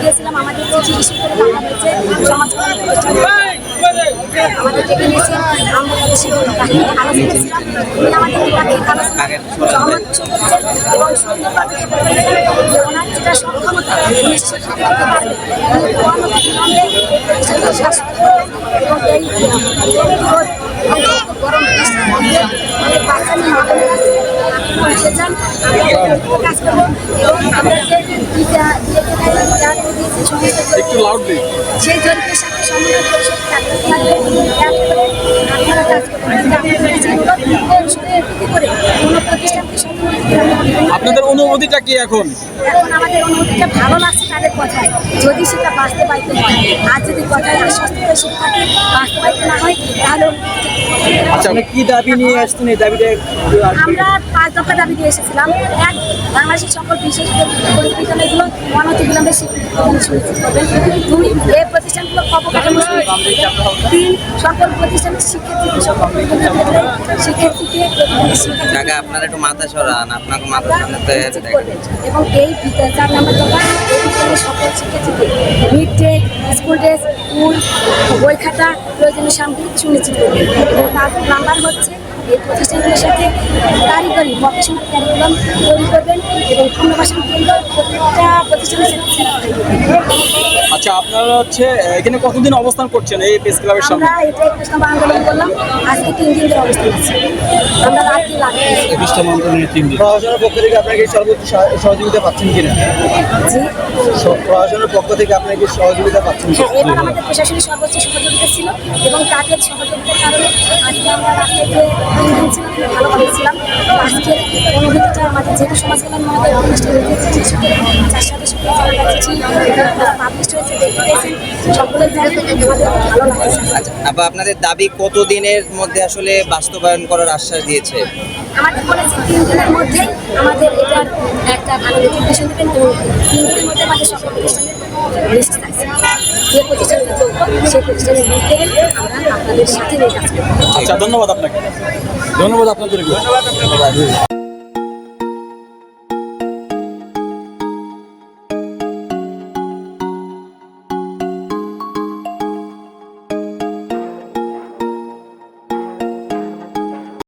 গিয়েছিলাম আমাদের চিঠি ইস্যু করে টাকা হয়েছে সমাজ আমাদের ডেকে নিয়েছে আমরা তাদের সাথে আলোচনা ছিলাম উনি আমাদের দ্বিপাক্ষিক আলোচনা সহমত করছেন এবং সুন্দরভাবে ওনার যেটা সক্ষমতা উনি সেটা এই প্রতিষ্ঠানকে শাসন করবেন এবং এই গরম বাচ্চা নিয়ে আমাদের কাছে আপনি যে আমরা কাজ করব এবং আমরা যে একটু আপনাদের অনুভূতিটা কি এখন? এখন আমাদের অনুভূতিটা ভালো লাগছে তাদের কথায়। যদি সেটা বাস্তবায়িত হয় আর যদি কথায় আশ্বস্ত থাকে বাস্তবায়িত না হয় তাহলে আচ্ছা আপনি কি দাবি নিয়ে আসছেন? এই দাবিটা আমরা পাঁচ দফা দাবি দিয়ে এসেছিলাম। এক বাংলাদেশের সকল বিশেষ পরিবিদ্যালয়গুলো অনতি বিলম্বে সুনিশ্চিত করবেন। দুই এই প্রতিষ্ঠানগুলো অবকাঠামো। তিন সকল প্রতিষ্ঠানের শিক্ষার্থীকে সকল শিক্ষার্থীকে আপনারা একটু মাথা সরান। আপনাকে মাথা এবং এই চার নম্বর দফা বিদ্যালয়ের সকল শিক্ষার্থীদের mid day school dress school বই খাতা, প্রয়োজনীয় সামগ্রী সুনিশ্চিত করবেন এবং তার নাম্বার হচ্ছে এই প্রতিষ্ঠানগুলোর সাথে কারিগরি প্রফেশনাল ক্যারিকুলাম তৈরি করবেন এবং পুনর্বাসন কেন্দ্র প্রত্যেকটা প্রতিষ্ঠানের সাথে। আচ্ছা আপনারা হচ্ছে এখানে কতদিন অবস্থান করছেন এই প্রেস ক্লাবের সামনে? আমরা এটা একুশ নম্বর আন্দোলন করলাম আজকে তিন দিন ধরে অবস্থান আছি আমরা রাত্রি লাগবে প্রশাসনের পক্ষ থেকে আপনাকে সর্বোচ্চ সহ- সহযোগিতা পাচ্ছেন কিনা? জি। স- প্রশাসনের পক্ষ থেকে আপনাকে সহযোগিতা পাচ্ছেন? হ্যাঁ, এবার আমাদের প্রশাসনের সর্বোচ্চ সহযোগিতা ছিল এবং তাদের সহযোগিতার কারণে আজকে আমরা রাস্তায় যে তিন দিন ছিলাম খুব ভালোভাবে ছিলাম। আজকে অনুভূতিটা আমাদের যেহেতু সমাজ কল্যাণ মহোদয় অনুষ্ঠান হয়েছে চিঠি করে চার সদস্য পাবলিশ হয়েছে দেখতে পেয়েছেন। সকলের জানেন আমাদের খুব ভালো লাগছে আচ্ছা আপা আপনাদের দাবি কতদিনের মধ্যে আসলে বাস্তবায়ন করার আশ্বাস দিয়েছে? আমাদের বলেছে তিন দিনের মধ্যেই আমাদের এটার একটা ভালো নোটিফিকেশন দেবেন। এবং তিন দিনের মধ্যে আমাদের সকল প্রতিষ্ঠানের লিস্ট থাকছে। যে প্রতিষ্ঠানের যোগ্য সেই প্রতিষ্ঠানের লিস্ট দেবেন আমরা আপনাদের সাথে নিয়ে কাজ করব আচ্ছা ধন্যবাদ আপনাকে। ধন্যবাদ আপনাদের।